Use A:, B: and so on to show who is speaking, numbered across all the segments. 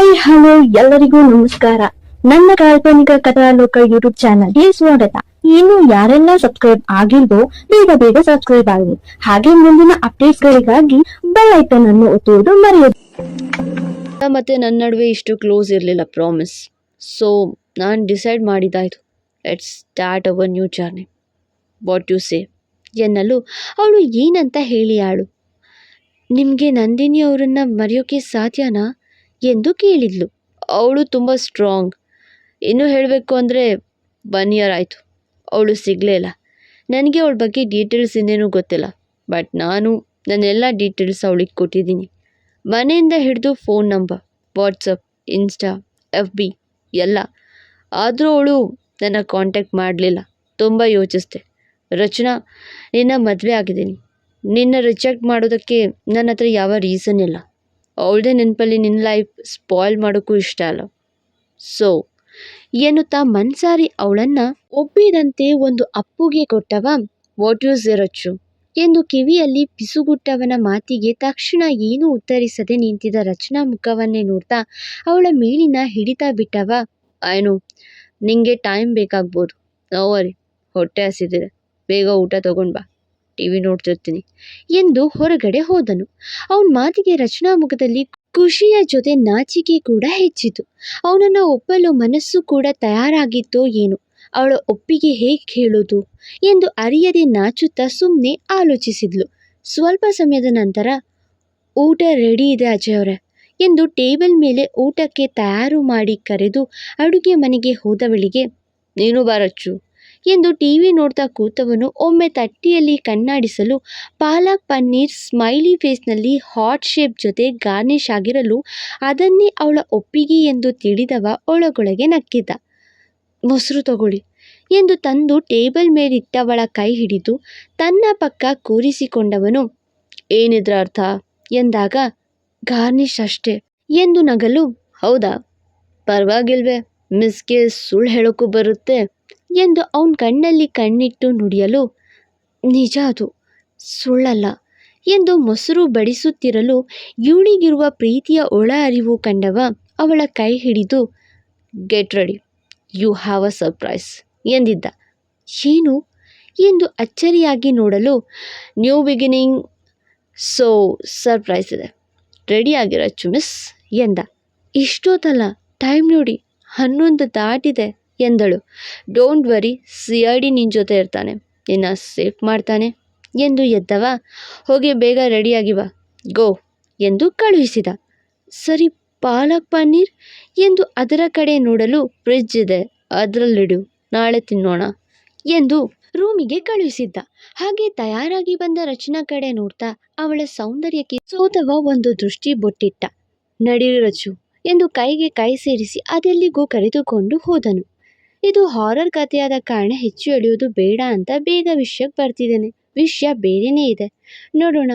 A: Hi hello ಎಲ್ಲರಿಗೂ ನಮಸ್ಕಾರ. ನನ್ನ ಕಾಲ್ಪನಿಕ ಕಥಾಲೋಕ ಯೂಟ್ಯೂಬ್ ಚಾನಲ್ಗೆ ಸ್ವಾಗತ. ಇನ್ನು ಯಾರೆಲ್ಲ ಸಬ್ಸ್ಕ್ರೈಬ್ ಆಗಿಲ್ವೋ, ಬೇಗ ಬೇಗ ಸಬ್ಸ್ಕ್ರೈಬ್ ಆಗಿ ಹಾಗೆ ಮುಂದಿನ ಅಪ್ಡೇಟ್ಸ್ ಗಳಿಗಾಗಿ ಬೆಲ್ ಐಕನ್ ಅನ್ನು ಒತ್ತುವುದು ಮರೆಯದು.
B: ಮತ್ತೆ ನನ್ನ ನಡುವೆ ಇಷ್ಟು ಕ್ಲೋಸ್ ಇರಲಿಲ್ಲ ಪ್ರಾಮಿಸ್ ಸೊ ನಾನು decide ಮಾಡಿದ್ದಾಯ್ತು. Let's start our new journey what you say ಎನ್ನಲು ಅವಳು ಏನಂತ ಹೇಳಿಯಾಳು ನಿಮಗೆ ನಂದಿನಿ ಅವರನ್ನು ಮರೆಯೋಕೆ ಸಾಧ್ಯನಾ? ಎಂದು ಕೇಳಿದ್ಲು. ಅವಳು ತುಂಬ ಸ್ಟ್ರಾಂಗ್ ಇನ್ನೂ ಹೇಳಬೇಕು ಅಂದರೆ ಒನ್ ಇಯರ್ ಆಯಿತು. ಅವಳು ಸಿಗಲೇ ಇಲ್ಲ. ನನಗೆ ಅವಳ ಬಗ್ಗೆ ಡೀಟೇಲ್ಸ್ ಇನ್ನೇನೂ ಗೊತ್ತಿಲ್ಲ. ಬಟ್ ನಾನು ನನ್ನ ಎಲ್ಲ ಡೀಟೇಲ್ಸ್ ಅವಳಿಗೆ ಕೊಟ್ಟಿದ್ದೀನಿ. ಮನೆಯಿಂದ ಹಿಡಿದು phone number WhatsApp insta F B ಎಲ್ಲ. ಆದರೂ ಅವಳು ನನ್ನ ಕಾಂಟ್ಯಾಕ್ಟ್ ಮಾಡಲಿಲ್ಲ. ತುಂಬ ಯೋಚಿಸಿದೆ. ರಚನಾ, ನಿನ್ನ ಮದುವೆ ಆಗಿದ್ದೀನಿ. ನಿನ್ನ ರಿಜೆಕ್ಟ್ ಮಾಡೋದಕ್ಕೆ ನನ್ನ ಹತ್ರ ಯಾವ ರೀಸನ್ ಇಲ್ಲ. ಅವಳದೇ ನೆನಪಲ್ಲಿ ನಿನ್ನ ಲೈಫ್ ಸ್ಪಾಯ್ಲ್ ಮಾಡೋಕ್ಕೂ ಇಷ್ಟ ಅಲ್ಲ. ಸೊ ಎನ್ನುತ್ತಾ ಮನ್ಸಾರಿ ಅವಳನ್ನು ಒಪ್ಪಿದಂತೆ ಒಂದು ಅಪ್ಪುಗೆ ಕೊಟ್ಟವ ವಾಟ್ ಯೂಸ್ ರಚ್ಚು? ಎಂದು ಕಿವಿಯಲ್ಲಿ ಪಿಸುಗುಟ್ಟವನ ಮಾತಿಗೆ ತಕ್ಷಣ ಏನೂ ಉತ್ತರಿಸದೆ ನಿಂತಿದ್ದ ರಚನಾ ಮುಖವನ್ನೇ ನೋಡ್ತಾ ಅವಳ ಮೇಲಿನ ಹಿಡಿತಾ ಬಿಟ್ಟವ ಏನು? ನಿಂಗೆ ಟೈಮ್ ಬೇಕಾಗ್ಬೋದು. ನೋವರಿ ಹೊಟ್ಟೆ ಹಸಿದಿದೆ. ಬೇಗ ಊಟ ತಗೊಂಡು ಬಾ. ಟಿ ವಿ ನೋಡ್ತಿರ್ತೀನಿ ಎಂದು ಹೊರಗಡೆ ಹೋದನು. ಅವನ ಮಾತಿಗೆ ರಚನಾ ಮುಖದಲ್ಲಿ ಖುಷಿಯ ಜೊತೆ ನಾಚಿಕೆ ಕೂಡ ಹೆಚ್ಚಿತು. ಅವನನ್ನು ಒಪ್ಪಲು ಮನಸ್ಸು ಕೂಡ ತಯಾರಾಗಿತ್ತೋ ಏನು, ಅವಳ ಒಪ್ಪಿಗೆ ಹೇಗೆ ಹೇಳೋದು ಎಂದು ಅರಿಯದೆ ನಾಚುತ್ತಾ ಸುಮ್ಮನೆ ಆಲೋಚಿಸಿದ್ಲು. ಸ್ವಲ್ಪ ಸಮಯದ ನಂತರ, ಊಟ ರೆಡಿ ಇದೆ ಅಜಯ್ ಅವರೇ ಎಂದು ಟೇಬಲ್ ಮೇಲೆ ಊಟಕ್ಕೆ ತಯಾರು ಮಾಡಿ ಕರೆದು ಅಡುಗೆ ಮನೆಗೆ ಹೋದವಳಿಗೆ, ನೀನು ಬಾರಚ್ಚು ಎಂದು ಟಿವಿ ನೋಡ್ತಾ ಕೂತವನು ಒಮ್ಮೆ ತಟ್ಟಿಯಲ್ಲಿ ಕಣ್ಣಾಡಿಸಲು ಪಾಲಕ್ ಪನ್ನೀರ್ ಸ್ಮೈಲಿ ಫೇಸ್ನಲ್ಲಿ ಹಾಟ್ ಶೇಪ್ ಜೊತೆ ಗಾರ್ನಿಷ್ ಆಗಿರಲು ಅದನ್ನೇ ಅವಳ ಒಪ್ಪಿಗೆ ಎಂದು ತಿಳಿದವ ಒಳಗೊಳಗೆ ನಕ್ಕಿದ್ದ ಮೊಸರು ತಗೊಳ್ಳಿ ಎಂದು ತಂದು ಟೇಬಲ್ ಮೇಲಿಟ್ಟವಳ ಕೈ ಹಿಡಿದು ತನ್ನ ಪಕ್ಕ ಕೂರಿಸಿಕೊಂಡವನು. ಏನಿದ್ರ ಅರ್ಥ? ಎಂದಾಗ, ಗಾರ್ನಿಷ್ ಅಷ್ಟೇ ಎಂದು ನಗಲು. ಹೌದಾ? ಪರವಾಗಿಲ್ವೇ, ಮಿಸ್ಗೆ ಸುಳ್ಳು ಹೇಳೋಕ್ಕೂ ಬರುತ್ತೆ. ಎಂದು ಅವನ ಕಣ್ಣಲ್ಲಿ ಕಣ್ಣಿಟ್ಟು ನುಡಿಯಲು, ನಿಜ ಅದು, ಸುಳ್ಳಲ್ಲ ಎಂದು ಮೊಸರು ಬಡಿಸುತ್ತಿರಲು ಇವಳಿಗಿರುವ ಪ್ರೀತಿಯ ಒಳ ಅರಿವು ಕಂಡವ ಅವಳ ಕೈ ಹಿಡಿದು, get ready you have a surprise ಎಂದಿದ್ದ. ಏನು? ಎಂದು ಅಚ್ಚರಿಯಾಗಿ ನೋಡಲು ನ್ಯೂ ಬಿಗಿನಿಂಗ್ ಸೊ ಸರ್ಪ್ರೈಸ್ ಇದೆ. ರೆಡಿ ಆಗಿರಚ್ಚು ಮಿಸ್ ಎಂದ. ಇಷ್ಟೊತ್ತಲ್ಲ ಟೈಮ್ ನೋಡಿ, ಹನ್ನೊಂದು ದಾಟಿದೆ. ಎಂದಳು. Don't worry C I D ನಿನ್ನ ಜೊತೆ ಇರ್ತಾನೆ. ನಿನ್ನ ಸೇಫ್ ಮಾಡ್ತಾನೆ. ಎಂದು ಎದ್ದವ? ಹೋಗಿ ಬೇಗ ರೆಡಿಯಾಗಿ ಬಾ. ಗೋ ಎಂದು ಕಳುಹಿಸಿದ. ಸರಿ, ಪಾಲಕ್ ಪನ್ನೀರ್? ಎಂದು ಅದರ ಕಡೆ ನೋಡಲು ಫ್ರಿಜ್ ಇದೆ. ಅದರಲ್ಲಿಡು. ನಾಳೆ ತಿನ್ನೋಣ. ಎಂದು ರೂಮಿಗೆ ಕಳುಹಿಸಿದ್ದ. ಹಾಗೆ ತಯಾರಾಗಿ ಬಂದ ರಚನಾ ಕಡೆ ನೋಡ್ತಾ ಅವಳ ಸೌಂದರ್ಯಕ್ಕೆ ಸೋತವ ಒಂದು ದೃಷ್ಟಿ ಬೊಟ್ಟಿಟ್ಟ. ನಡಿರು ರಚು. ಎಂದು ಕೈಗೆ ಕೈ ಸೇರಿಸಿ ಅದೆಲ್ಲಿಗೂ ಕರೆದುಕೊಂಡು ಹೋದನು. ಇದು ಹಾರರ್ ಕಥೆಯಾದ ಕಾರಣ ಹೆಚ್ಚು ಎಳೆಯೋದು ಬೇಡ ಅಂತ ಬೇಗ ವಿಷಯಕ್ಕೆ ಬರ್ತಿದ್ದೇನೆ. ವಿಷಯ ಬೇರೆಯೇ ಇದೆ. ನೋಡೋಣ.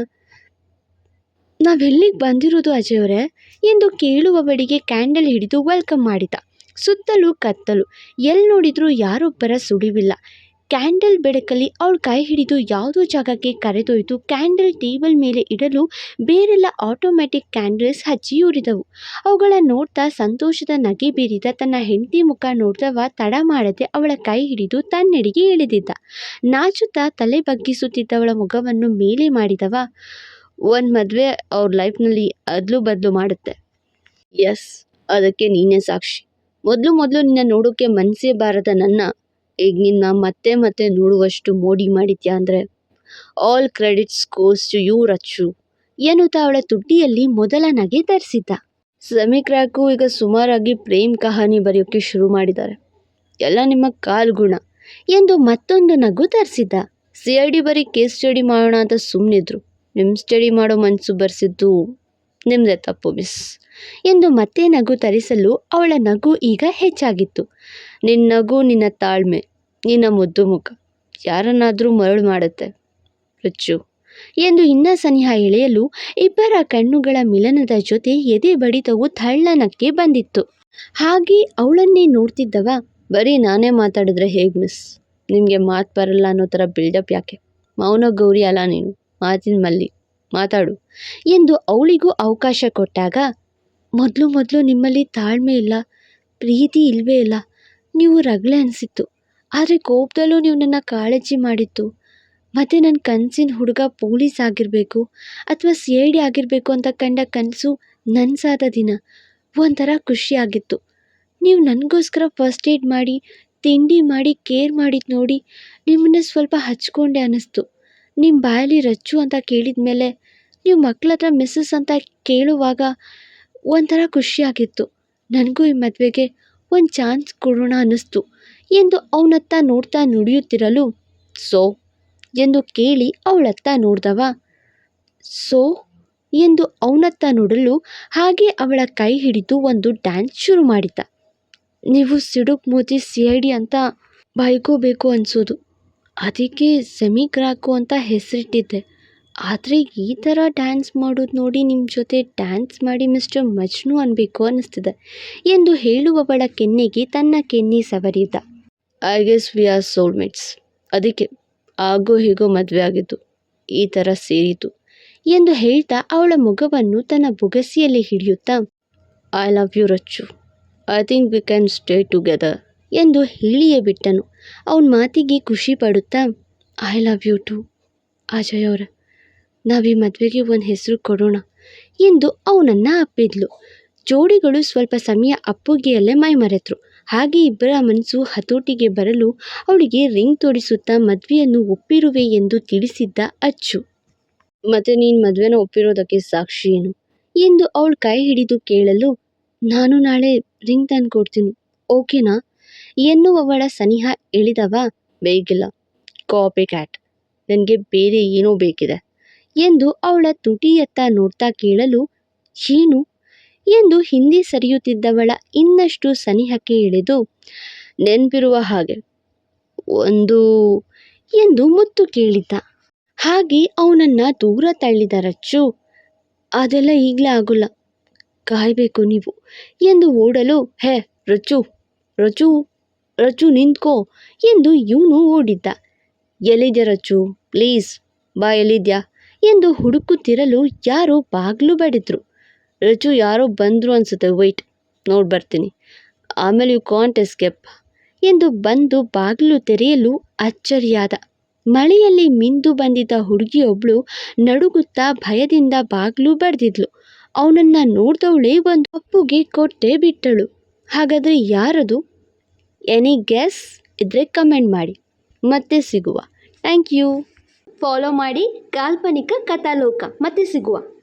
B: ನಾವೆಲ್ಲಿಗೆ ಬಂದಿರೋದು ಅಜಯವರೇ ಅವರೇ? ಎಂದು ಕೇಳುವವಳಿಗೆ ಕ್ಯಾಂಡಲ್ ಹಿಡಿದು ವೆಲ್ಕಮ್ ಮಾಡಿದ. ಸುತ್ತಲೂ ಕತ್ತಲು. ಎಲ್ಲಿ ನೋಡಿದರೂ ಯಾರೊಬ್ಬರ ಸುಳಿವಿಲ್ಲ. ಕ್ಯಾಂಡಲ್ ಬೆಳಕಲ್ಲಿ ಅವಳ ಕೈ ಹಿಡಿದು ಯಾವುದೋ ಜಾಗಕ್ಕೆ ಕರೆದೊಯ್ದು ಕ್ಯಾಂಡಲ್ ಟೇಬಲ್ ಮೇಲೆ ಇಡಲು ಬೇರೆಲ್ಲ ಆಟೋಮ್ಯಾಟಿಕ್ ಕ್ಯಾಂಡಲ್ಸ್ ಹಚ್ಚಿ ಉರಿದವು ಅವುಗಳ ನೋಡ್ತಾ ಸಂತೋಷದ ನಗೆ ಬೀರಿದ ತನ್ನ ಹೆಂಡತಿ ಮುಖ ನೋಡ್ದವ ತಡ ಮಾಡದೆ ಅವಳ ಕೈ ಹಿಡಿದು ತನ್ನೆಡೆಗೆ ಇಳಿದಿದ್ದ. ನಾಚುತ್ತಾ ತಲೆ ಬಗ್ಗಿಸುತ್ತಿದ್ದವಳ ಮುಖವನ್ನು ಮೇಲೆ ಮಾಡಿದವ, ಒಂದು ಮದುವೆ ಅವ್ರ ಲೈಫ್ನಲ್ಲಿ ಅದಲು ಬದಲು ಮಾಡುತ್ತೆ. ಎಸ್ ಅದಕ್ಕೆ ನೀನೇ ಸಾಕ್ಷಿ. ಮೊದಲು ಮೊದಲು ನಿನ್ನ ನೋಡೋಕ್ಕೆ ಮನಸ್ಸೇ ಬಾರದ ನನ್ನ ಈಗ ನಿನ್ನ ಮತ್ತೆ ಮತ್ತೆ ನೋಡುವಷ್ಟು ಮೋಡಿ ಮಾಡಿದ್ಯಾ ಅಂದರೆ all credits goes to you Rachu. ಎನ್ನುತ್ತಾ ಅವಳ ತುಟ್ಟಿಯಲ್ಲಿ ಮೊದಲ ನಗೆ ಧರಿಸಿದ್ದ ಸಮೀಕ್ರಾಕು ಈಗ ಸುಮಾರಾಗಿ ಪ್ರೇಮ್ ಕಹಾನಿ ಬರೆಯೋಕ್ಕೆ ಶುರು ಮಾಡಿದ್ದಾರೆ. ಎಲ್ಲ ನಿಮ್ಮ ಕಾಲ್ಗುಣ ಎಂದು ಮತ್ತೊಂದು ನಗು ತರಿಸಿದ್ದ. ಸಿ ಐ ಡಿ ಬರೀ ಕೇಸ್ ಸ್ಟಡಿ ಮಾಡೋಣ ಅಂತ ಸುಮ್ಮನಿದ್ರು ನಿಮ್ಮ ಸ್ಟಡಿ ಮಾಡೋ ಮನಸ್ಸು ಬರೆಸಿದ್ದು ನಿಮ್ಮದೇ ತಪ್ಪು, ಮಿಸ್. ಎಂದು ಮತ್ತೆ ನಗು ತರಿಸಲು ಅವಳ ನಗು ಈಗ ಹೆಚ್ಚಾಗಿತ್ತು. ನಿನ್ನ ನಗು ನಿನ್ನ ತಾಳ್ಮೆ, ನಿನ್ನ ಮುದ್ದು ಮುಖ. ಯಾರನ್ನಾದರೂ ಮರಳು ಮಾಡುತ್ತೆ ರುಚ್ಚು ಎಂದು ಇನ್ನ ಸನಿಹ ಎಳೆಯಲು ಇಬ್ಬರ ಕಣ್ಣುಗಳ ಮಿಲನದ ಜೊತೆ ಎದೆ ಬಡಿತವು ತಳ್ಳನಕ್ಕೆ ಬಂದಿತ್ತು. ಹಾಗೆ ಅವಳನ್ನೇ ನೋಡ್ತಿದ್ದವ, ಬರೀ ನಾನೇ ಮಾತಾಡಿದ್ರೆ ಹೇಗೆ, ಮಿಸ್? ನಿಮಗೆ ಮಾತು ಬರಲ್ಲ ಅನ್ನೋ ಥರ ಬಿಲ್ಡಪ್ ಯಾಕೆ? ಮೌನ ಗೌರಿ ಅಲ್ಲ ನೀನು, ಮಾತಿನ ಮಲ್ಲಿ. ಮಾತಾಡು. ಎಂದು ಅವಳಿಗೂ ಅವಕಾಶ ಕೊಟ್ಟಾಗ, ಮೊದಲು ಮೊದಲು ನಿಮ್ಮಲ್ಲಿ ತಾಳ್ಮೆ ಇಲ್ಲ, ಪ್ರೀತಿ ಇಲ್ಲವೇ ಇಲ್ಲ, ನೀವು ರಗಳೆ ಅನಿಸಿತ್ತು. ಆದರೆ ಕೋಪದಲ್ಲೂ ನೀವು ನನ್ನ ಕಾಳಜಿ ಮಾಡಿತ್ತು. ಮತ್ತು ನನ್ನ ಕನಸಿನ ಹುಡುಗ ಪೊಲೀಸ್ ಆಗಿರಬೇಕು, ಅಥವಾ ಸಿ ಐ ಆಗಿರಬೇಕು ಅಂತ ಕಂಡ ಕನಸು ನನಸಾದ ದಿನ. ಒಂಥರ ಖುಷಿಯಾಗಿತ್ತು ನೀವು ನನಗೋಸ್ಕರ ಫಸ್ಟ್ ಏಡ್ ಮಾಡಿ, ತಿಂಡಿ ಮಾಡಿ, ಕೇರ್ ಮಾಡಿದ್ದು ನೋಡಿ ನಿಮ್ಮನ್ನ ಸ್ವಲ್ಪ ಹಚ್ಕೊಂಡೆ ಅನ್ನಿಸ್ತು ನಿಮ್ಮ ಬಾಯಲ್ಲಿ ರಚ್ಚು ಅಂತ ಕೇಳಿದ ಮೇಲೆ ನೀವು ಮಕ್ಳ ಹತ್ರ ಮಿಸ್ಸಸ್ ಅಂತ ಕೇಳುವಾಗ ಒಂಥರ ಖುಷಿಯಾಗಿತ್ತು. ನನಗೂ ಈ ಮದುವೆಗೆ ಒಂದು ಚಾನ್ಸ್ ಕೊಡೋಣ ಅನ್ನಿಸ್ತು. ಎಂದು ಅವನತ್ತ ನೋಡ್ತಾ ನುಡಿಯುತ್ತಿರಲು, ಸೊ? ಎಂದು ಕೇಳಿ ಅವಳತ್ತ ನೋಡ್ದವ, ಸೋ? ಎಂದು ಅವನತ್ತ ನೋಡಲು ಹಾಗೆ ಅವಳ ಕೈ ಹಿಡಿದು ಒಂದು ಡ್ಯಾನ್ಸ್ ಶುರು ಮಾಡಿದ್ದ. ನೀವು ಸಿಡುಕ್ ಮೋತಿ ಸಿ ಐ ಡಿ ಅಂತ ಬೈಕೋಬೇಕು ಅನಿಸೋದು. ಅದಕ್ಕೆ ಸೆಮಿ ಕ್ರಾಕು ಅಂತ ಹೆಸರಿಟ್ಟಿದ್ದೆ. ಆದರೆ ಈ ಥರ ಡ್ಯಾನ್ಸ್ ಮಾಡೋದು ನೋಡಿ ನಿಮ್ಮ ಜೊತೆ ಡ್ಯಾನ್ಸ್ ಮಾಡಿ ಮಿಸ್ಟರ್ ಮಜ್ನು ಅನ್ನಬೇಕು ಅನ್ನಿಸ್ತಿದೆ ಎಂದು ಹೇಳುವವಳ ಕೆನ್ನೆಗೆ ತನ್ನ ಕೆನ್ನೆ ಸವರಿದ್ದ I guess we are soulmates ಅದಕ್ಕೆ ಆಗೋ ಹೀಗೋ ಮದುವೆ ಆಗಿದ್ದು, ಈ ಥರ ಸೇರಿತು ಎಂದು ಹೇಳ್ತಾ ಅವಳ ಮುಖವನ್ನು ತನ್ನ ಬುಗಸಿಯಲ್ಲಿ ಹಿಡಿಯುತ್ತಾ I love you Rachu. I think we can stay together ಎಂದು ಹೇಳಿಯೇ ಬಿಟ್ಟನು. ಅವನ ಮಾತಿಗೆ ಖುಷಿ ಪಡುತ್ತಾ I love you too Ajay ಅವರ. ನಾವು ಈ ಮದುವೆಗೆ ಒಂದು ಹೆಸರು ಕೊಡೋಣ ಎಂದು ಅವನನ್ನು ಅಪ್ಪಿದ್ಲು. ಜೋಡಿಗಳು ಸ್ವಲ್ಪ ಸಮಯ ಅಪ್ಪುಗೆಯಲ್ಲೇ ಮೈಮರೆತರು. ಹಾಗೆ ಇಬ್ಬರ ಮನಸ್ಸು ಹತೋಟಿಗೆ ಬರಲು ಅವಳಿಗೆ ರಿಂಗ್ ತೋಡಿಸುತ್ತಾ ಮದುವೆಯನ್ನು ಒಪ್ಪಿರುವೆ ಎಂದು ತಿಳಿಸಿದ್ದ ಅಚ್ಚು. ಮತ್ತೆ ನೀನು ಮದುವೆನ ಒಪ್ಪಿರೋದಕ್ಕೆ ಸಾಕ್ಷಿ ಏನು? ಎಂದು ಅವಳು ಕೈ ಹಿಡಿದು ಕೇಳಲು, ನಾನು ನಾಳೆ ರಿಂಗ್ ತಂದು ಕೊಡ್ತೀನಿ ಓಕೆನಾ? ಎನ್ನುವವಳ ಸನಿಹ ಇಳಿದವ ಬೇಗಿಲ್ಲ. ಕಾಪಿ ಕ್ಯಾಟ್ ನನಗೆ ಬೇರೆ ಏನೋ ಬೇಕಿದೆ ಎಂದು ಅವಳ ತುಟಿಯತ್ತ ನೋಡ್ತಾ ಕೇಳಲು ಏನು ಎಂದು ಹಿಂದಿ ಸರಿಯುತ್ತಿದ್ದವಳ ಇನ್ನಷ್ಟು ಸನಿಹಕ್ಕೆ ಇಳಿದು ನೆನಪಿರುವ ಹಾಗೆ. ಒಂದು ಎಂದು ಮುತ್ತು ಕೇಳಿದ್ದ. ಹಾಗೆ ಅವನನ್ನ ದೂರ ತಳ್ಳಿದ ರಚ್ಚು, ಅದೆಲ್ಲ ಈಗಲೇ ಆಗೋಲ್ಲ. ಕಾಯಬೇಕು ನೀವು ಎಂದು ಓಡಲು, ಹೇ ರಚ್ಚು ರಚು ರಚು ನಿಂತ್ಕೋ ಎಂದು ಇವನು ಓಡಿದ್ದ. ಎಲ್ಲಿದೆ ರಚು ಪ್ಲೀಸ್, ಬಾ ಎಲ್ಲಿದ್ಯಾ ಎಂದು ಹುಡುಕುತ್ತಿರಲು ಯಾರೋ ಬಾಗಿಲು ಬಡಿದ್ರು. ರಚು ಯಾರೋ ಬಂದರು ಅನಿಸುತ್ತೆ ವೈಟ್ ನೋಡಿ ಬರ್ತೀನಿ. ಆಮೇಲೆ ಯು ಕಾಂಟ್ ಎಸ್ಕೇಪ್ ಎಂದು ಬಂದು ಬಾಗಿಲು ತೆರೆಯಲು ಅಚ್ಚರಿಯಾದ. ಮಳೆಯಲ್ಲಿ ಮಿಂದು ಬಂದಿದ್ದ ಹುಡುಗಿಯೊಬ್ಬಳು ನಡುಗುತ್ತಾ ಭಯದಿಂದ ಬಾಗಿಲು ಬಡ್ದಿದ್ಲು. ಅವನನ್ನು ನೋಡಿದವಳೇ ಒಂದು ಅಪ್ಪುಗೆ ಕೊಟ್ಟೆ ಬಿಟ್ಟಳು. ಹಾಗಾದರೆ ಯಾರದು? ಎನಿ ಗೆಸ್ ಇದ್ರೆ ಕಮೆಂಟ್ ಮಾಡಿ. ಮತ್ತೆ ಸಿಗುವ. ಥ್ಯಾಂಕ್ ಯು ಫಾಲೋ ಮಾಡಿ ಕಾಲ್ಪನಿಕ ಕಥಾಲೋಕ. ಮತ್ತೆ ಸಿಗುವ.